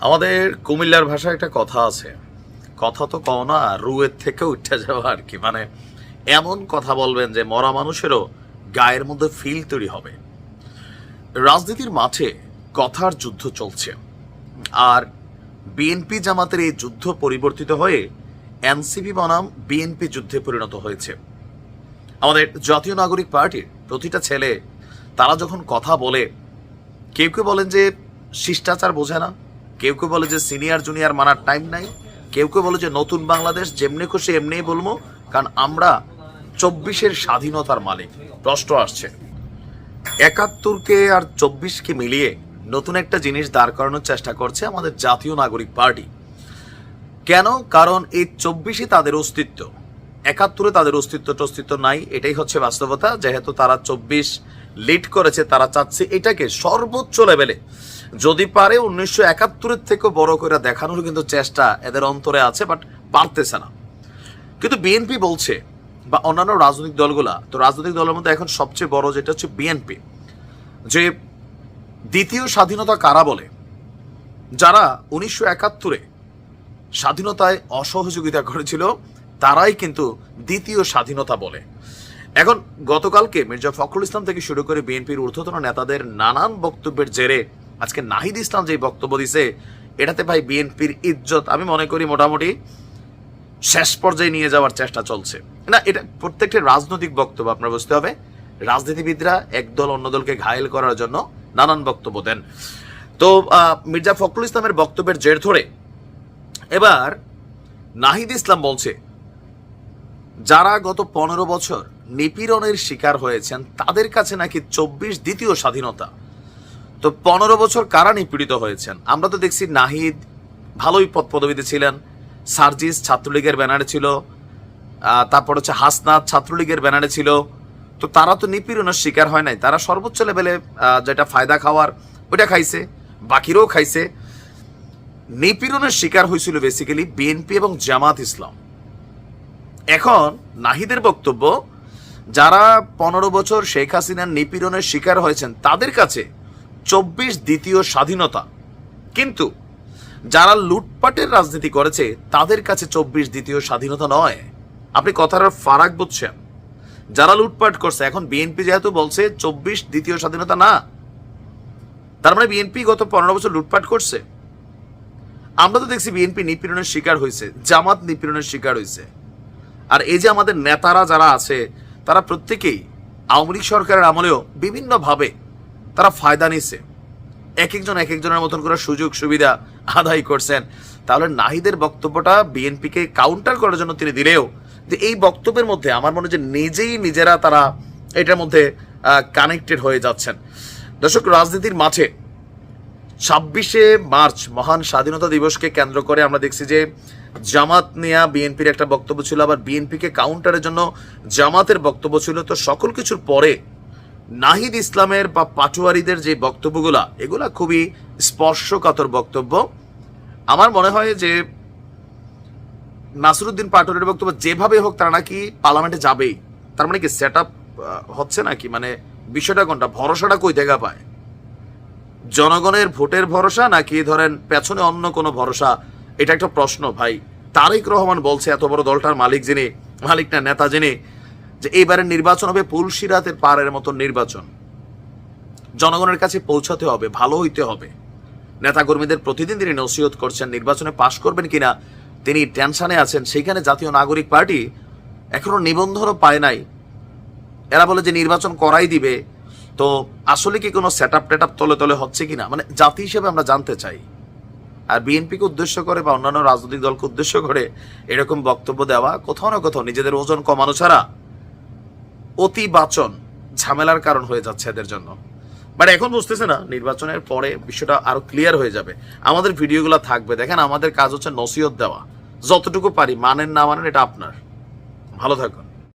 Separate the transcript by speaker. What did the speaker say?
Speaker 1: আমাদের কুমিল্লার ভাষায় একটা কথা আছে। কথা তো কও না, রুয়ের থেকে উঠে যাওয়া আর কি। মানে এমন কথা বলবেন যে মরা মানুষেরও গায়ের মধ্যে ফিল তৈরি হবে। রাজনীতির মাঠে কথার যুদ্ধ চলছে। আর বিএনপি জামাতের এই যুদ্ধ পরিবর্তিত হয়ে এনসিপি বনাম বিএনপি যুদ্ধে পরিণত হয়েছে। আমাদের জাতীয় নাগরিক পার্টির প্রতিটা ছেলে, তারা যখন কথা বলে, কেউ কেউ বলেন যে শিষ্টাচার বোঝে না। কেউ কেউ বলে যে সিনিয়র জুনিয়র মানার টাইম নাই। কেউ কেউ বলে যে নতুন বাংলাদেশ যেমনি খুশি এমনিই বলব, কারণ আমরা চব্বিশের স্বাধীনতার মালিক। প্রশ্ন আসছে, একাত্তরকে আর চব্বিশকে মিলিয়ে নতুন একটা জিনিস দাঁড় করানোর চেষ্টা করছে আমাদের জাতীয় নাগরিক পার্টি। কেন? কারণ এই চব্বিশে তাদের অস্তিত্ব। একাত্তরে তাদের অস্তিত্ব টস্তিত্ব নাই, এটাই হচ্ছে বাস্তবতা। যেহেতু তারা চব্বিশ লিড করেছে, তারা চাচ্ছে এটাকে সর্বোচ্চ লেভেলে যদি পারে উনিশশো একাত্তরের থেকে বড় করে দেখানোর কিন্তু চেষ্টা এদের অন্তরে আছে বাট পারতেছে না। কিন্তু বিএনপি বলছে, বা অন্যান্য রাজনৈতিক দলগুলা, তো রাজনৈতিক দলের মধ্যে এখন সবচেয়ে বড় যেটা হচ্ছে বিএনপি যে দ্বিতীয় স্বাধীনতা কারা বলে? যারা উনিশশো একাত্তরে স্বাধীনতায় অসহযোগিতা করেছিল, তারাই কিন্তু দ্বিতীয় স্বাধীনতা বলে। এখন গতকালকে মির্জা ফখরুল ইসলাম থেকে শুরু করে বিএনপির ঊর্ধ্বতন নেতাদের নানান বক্তব্যের জেরে আজকে নাহিদ ইসলাম যে বক্তব্য দিছে, এটাতে ভাই বিএনপির ইজ্জত, আমি মনে করি মোটামুটি শেষ পর্যায়ে নিয়ে যাওয়ার চেষ্টা চলছে। না, এটা প্রত্যেকটা রাজনৈতিক বক্তব্য আপনার বুঝতে হবে। রাজনীতিবিদরা একদল অন্য দলকে ঘায়েল করার জন্য নানান বক্তব্য দেন। তো মির্জা ফখরুল ইসলামের বক্তব্যের জের ধরে এবার নাহিদ ইসলাম বলছে, যারা গত পনেরো বছর নিপীড়নের শিকার হয়েছেন তাদের কাছে নাকি চব্বিশ দ্বিতীয় স্বাধীনতা? তো পনেরো বছর কারা নিপীড়িত হয়েছেন? আমরা তো দেখছি নাহিদ ভালোই পদ পদবিতে ছিলেন, সার্জিস ছাত্রলীগের ব্যানারে ছিল তারপর হচ্ছে হাসনাত ছাত্রলীগের ব্যানারে ছিল। তো তারা তো নিপীড়নের শিকার হয় নাই। তারা সর্বোচ্চ লেভেলে যেটা ফায়দা খাওয়ার, ওইটা খাইছে, বাকিরাও খাইছে। নিপীড়নের শিকার হয়েছিল বেসিক্যালি বিএনপি এবং জামাত ইসলাম। এখন নাহিদের বক্তব্য যারা পনেরো বছর শেখ হাসিনার নিপীড়নের শিকার হয়েছেন, তাদের কাছে চব্বিশ দ্বিতীয় স্বাধীনতা। কিন্তু যারা লুটপাটের রাজনীতি করেছে, তাদের কাছে চব্বিশ দ্বিতীয় স্বাধীনতা নয়। আপনি কথার ফারাক বুঝছেন। যারা লুটপাট করছে, এখন বিএনপি যেহেতু বলছে চব্বিশ দ্বিতীয় স্বাধীনতা না, তার মানে বিএনপি গত পনেরো বছর লুটপাট করছে। আমরা তো দেখছি বিএনপি নিপীড়নের শিকার হয়েছে, জামাত নিপীড়নের শিকার হয়েছে। আর এই যে আমাদের নেতারা যারা আছে তারা প্রত্যেকেই আওয়ামী লীগ সরকারের আমলেও বিভিন্নভাবে তারা ফায়দা নিচ্ছে এক একজন এক একজনের মতন করে সুযোগ সুবিধা আদায় করছেন। তাহলে নাহিদের বক্তব্যটা বিএনপিকে কাউন্টার করার জন্য তিনি দিলেও যে এই বক্তব্যের মধ্যে আমার মনে যে নিজেই নিজেরা তারা এটার মধ্যে কানেক্টেড হয়ে যাচ্ছেন। দর্শক, রাজনীতির মাঠে ছাব্বিশে মার্চ মহান স্বাধীনতা দিবসকে কেন্দ্র করে আমরা দেখছি যে জামাত নিয়া বিএনপির একটা বক্তব্য ছিল, আবার বিএনপিকে কাউন্টারের জন্য জামাতের বক্তব্য ছিল। তো সকল কিছুর পরে নাহিদ ইসলামের বা পাটুয়ারিদের যে বক্তব্যগুলা, এগুলা খুবই স্পর্শকাতর বক্তব্য। আমার মনে হয় যে নাসরুদ্দিন পাটোয়ারির বক্তব্য যেভাবে হোক, তারা নাকি পার্লামেন্টে যাবেই। তার মানে কি সেট হচ্ছে নাকি? মানে বিষয়টা কোনটা? ভরসাটা কই দেখা পায়? জনগণের ভোটের ভরসা নাকি ধরেন পেছনে অন্য কোনো ভরসা এটা একটা প্রশ্ন, ভাই। তারেক রহমান বলছে, এত বড় দলটার মালিক যিনি, মালিক না নেতা যিনি, যে এইবারের নির্বাচন হবে পুলসিরাতের পাড়ের মতো নির্বাচন। জনগণের কাছে পৌঁছাতে হবে, ভালো হইতে হবে। নেতাকর্মীদের প্রতিদিন তিনি নসিহত করছেন, নির্বাচনে পাশ করবেন কিনা, তিনি টেনশনে আছেন। সেইখানে জাতীয় নাগরিক পার্টি এখনও নিবন্ধনও পায় নাই। এরা বলে যে নির্বাচন করাই দিবে, তো আসলে কি কোনো সেট আপ টেট তলে তলে হচ্ছে কিনা? মানে জাতি হিসেবে আমরা জানতে চাই। আর বিএনপিকে উদ্দেশ্য করে বা অন্যান্য রাজনৈতিক দলকে উদ্দেশ্য করে এরকম বক্তব্য দেওয়া কোথাও না কোথাও নিজেদের ওজন কমানো ছাড়া অতি বাচন ঝামেলার কারণ হয়ে যাচ্ছে এদের জন্য। বাট এখন বুঝতেছে না, নির্বাচনের পরে বিষয়টা আরও ক্লিয়ার হয়ে যাবে। আমাদের ভিডিওগুলো থাকবে। দেখেন, আমাদের কাজ হচ্ছে নসিহত দেওয়া। যতটুকু পারি, মানেন না মানেন, এটা আপনার। ভালো থাকুন।